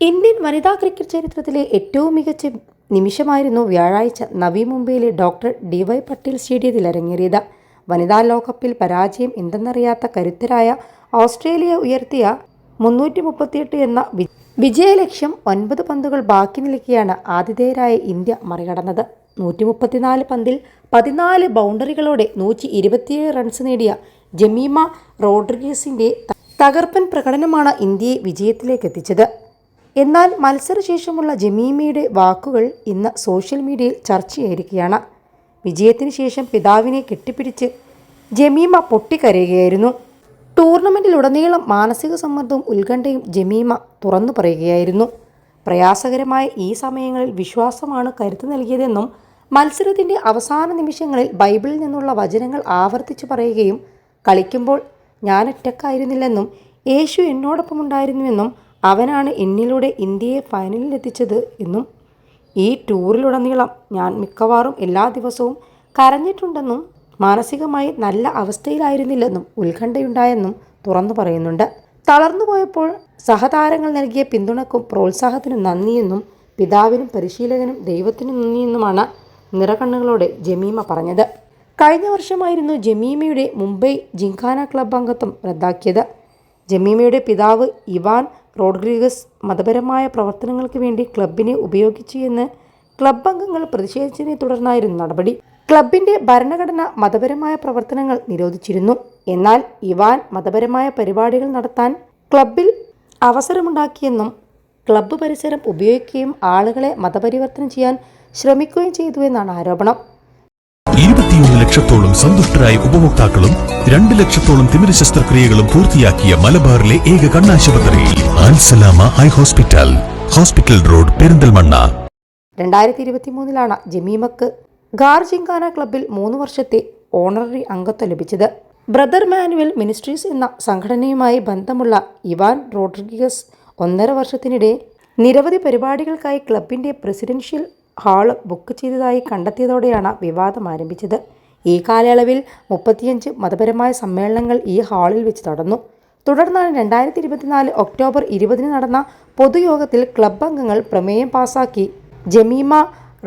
Indian വനിതാ cricket ചരിത്രത്തിലെ ഏറ്റവും മികച്ച നിമിഷമായിരുന്നു വ്യാഴാഴ്ച നവി മുംബൈയിലെ ഡോക്ടർ ഡി വൈ പട്ടേൽ സ്റ്റേഡിയത്തിൽ അരങ്ങേറിയത്. വനിതാ ലോകകപ്പിൽ പരാജയം എന്തെന്നറിയാത്ത കരുത്തരായ ഓസ്ട്രേലിയ ഉയർത്തിയ മുന്നൂറ്റി മുപ്പത്തിയെട്ട് എന്ന വിജയലക്ഷ്യം ഒൻപത് പന്തുകൾ ബാക്കി നിൽക്കെയാണ് ആതിഥേയരായ ഇന്ത്യ മറികടന്നത്. നൂറ്റി മുപ്പത്തിനാല് പന്തിൽ പതിനാല് ബൗണ്ടറികളോടെ നൂറ്റി ഇരുപത്തിയേഴ് റൺസ് നേടിയ ജമീമ റോഡ്രിഗസിന്റെ ത- തകർപ്പൻ പ്രകടനമാണ് ഇന്ത്യയെ വിജയത്തിലേക്ക് എത്തിച്ചത്. എന്നാൽ മത്സരശേഷമുള്ള ജമീമയുടെ വാക്കുകൾ ഇന്ന് സോഷ്യൽ മീഡിയയിൽ ചർച്ചയായിരിക്കുകയാണ്. വിജയത്തിന് ശേഷം പിതാവിനെ കെട്ടിപ്പിടിച്ച് ജമീമ പൊട്ടിക്കരയുകയായിരുന്നു. ടൂർണമെന്റിലുടനീളം മാനസിക സമ്മർദ്ദവും ഉത്കണ്ഠയും ജമീമ തുറന്നു പറയുകയായിരുന്നു. പ്രയാസകരമായ ഈ സമയങ്ങളിൽ വിശ്വാസമാണ് കരുത്തു നൽകിയതെന്നും മത്സരത്തിന്റെ അവസാന നിമിഷങ്ങളിൽ ബൈബിളിൽ നിന്നുള്ള വചനങ്ങൾ ആവർത്തിച്ചു പറയുകയും കളിക്കുമ്പോൾ ഞാൻ ഒറ്റക്കായിരുന്നില്ലെന്നും യേശു എന്നോടൊപ്പം ഉണ്ടായിരുന്നുവെന്നും അവനാണ് എന്നിലൂടെ ഇന്ത്യയെ ഫൈനലിലെത്തിച്ചത് എന്നും ഈ ടൂറിലുടനീളം ഞാൻ മിക്കവാറും എല്ലാ ദിവസവും കരഞ്ഞിട്ടുണ്ടെന്നും മാനസികമായി നല്ല അവസ്ഥയിലായിരുന്നില്ലെന്നും ഉത്കണ്ഠയുണ്ടായെന്നും തുറന്നു പറയുന്നുണ്ട്. തളർന്നു പോയപ്പോൾ സഹതാരങ്ങൾ നൽകിയ പിന്തുണക്കും പ്രോത്സാഹത്തിനും നന്ദിയെന്നും പിതാവിനും പരിശീലകനും ദൈവത്തിനും നന്ദിയെന്നുമാണ് നിറകണ്ണുകളോടെ ജമീമ പറഞ്ഞത്. കഴിഞ്ഞ വർഷമായിരുന്നു ജമീമയുടെ മുംബൈ ജിങ്കാന ക്ലബ് അംഗത്വം റദ്ദാക്കിയത്. ജമീമയുടെ പിതാവ് ഇവാൻ റോഡ്രിഗസ് മതപരമായ പ്രവർത്തനങ്ങൾക്ക് വേണ്ടി ക്ലബിനെ ഉപയോഗിച്ചു എന്ന് ക്ലബ് അംഗങ്ങൾ പ്രതിഷേധിച്ചതിനെ തുടർന്നായിരുന്നു നടപടി. ക്ലബിന്റെ ഭരണഘടന മതപരമായ പ്രവർത്തനങ്ങൾ നിരോധിച്ചിരുന്നു. എന്നാൽ ഇവാൻ മതപരമായ പരിപാടികൾ നടത്താൻ ക്ലബിൽ അവസരമുണ്ടാക്കിയെന്നും ക്ലബ്ബ് പരിസരം ഉപയോഗിക്കുകയും ആളുകളെ മതപരിവർത്തനം ചെയ്യാൻ ശ്രമിക്കുകയും ചെയ്തു എന്നാണ് ആരോപണം. ഇരുപത്തിയൊന്ന് ലക്ഷത്തോളം സന്തുഷ്ടരായ ഉപഭോക്താക്കളും രണ്ട് ലക്ഷത്തോളം തിമിര ശസ്ത്രക്രിയകളും പൂർത്തിയാക്കിയ മലബാറിലെ ഏക കണ്ണാശുപത്രി Ansalama eye hospital. Hospital road Perinthalmanna. രണ്ടായിരത്തി ഇരുപത്തി മൂന്നിലാണ് ജമീമക്ക് ഗാർജിങ്കാന ക്ലബിൽ മൂന്ന് വർഷത്തെ ഓണററി അംഗത്വം ലഭിച്ചത്. ബ്രദർ മാനുവൽ മിനിസ്ട്രീസ് എന്ന സംഘടനയുമായി ബന്ധമുള്ള ഇവാൻ റോഡ്രിഗസ് ഒന്നര വർഷത്തിനിടെ നിരവധി പരിപാടികൾക്കായി ക്ലബിന്റെ പ്രസിഡൻഷ്യൽ ഹാൾ ബുക്ക് ചെയ്തതായി കണ്ടെത്തിയതോടെയാണ് വിവാദം ആരംഭിച്ചത്. ഈ കാലയളവിൽ മുപ്പത്തിയഞ്ച് മതപരമായ സമ്മേളനങ്ങൾ ഈ ഹാളിൽ വെച്ച് നടന്നു. തുടർന്നാണ് രണ്ടായിരത്തി ഇരുപത്തിനാല് ഒക്ടോബർ ഇരുപതിന് നടന്ന പൊതുയോഗത്തിൽ ക്ലബ് അംഗങ്ങൾ പ്രമേയം പാസാക്കി ജമീമ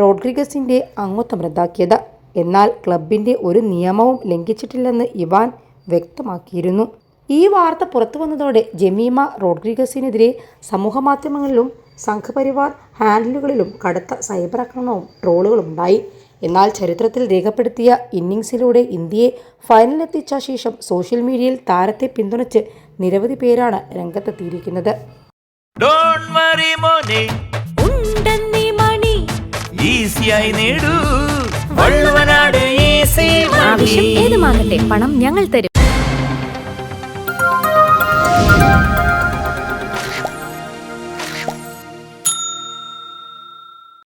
റോഡ്രിഗസിന്റെ അംഗത്വം റദ്ദാക്കിയത്. എന്നാൽ ക്ലബിന്റെ ഒരു നിയമവും ലംഘിച്ചിട്ടില്ലെന്ന് ഇവാൻ വ്യക്തമാക്കിയിരുന്നു. ഈ വാർത്ത പുറത്തു വന്നതോടെ ജമീമ റോഡ്രിഗസിനെതിരെ സമൂഹമാധ്യമങ്ങളിലും സംഘപരിവാർ ഹാൻഡിലുകളിലും കടുത്ത സൈബർ ആക്രമണവും ട്രോളുകളും ഉണ്ടായി എന്നാൽ ചരിത്രത്തിൽ രേഖപ്പെടുത്തിയ ഇന്നിങ്സിലൂടെ ഇന്ത്യയെ ഫൈനലിലെത്തിച്ച ശേഷം സോഷ്യൽ മീഡിയയിൽ താരത്തെ പിന്തുണച്ച് നിരവധി പേരാണ് രംഗത്തെത്തിയിരിക്കുന്നത്. ഡോണ്ട് വറി മോനെ. ഉണ്ടെന്നീ മണി. ഈസിയായി നേടൂ. വള്ളുവനാട് ഈസി ആവശ്യം ഏതുമാകട്ടെ പണം ഞങ്ങൾ തരും.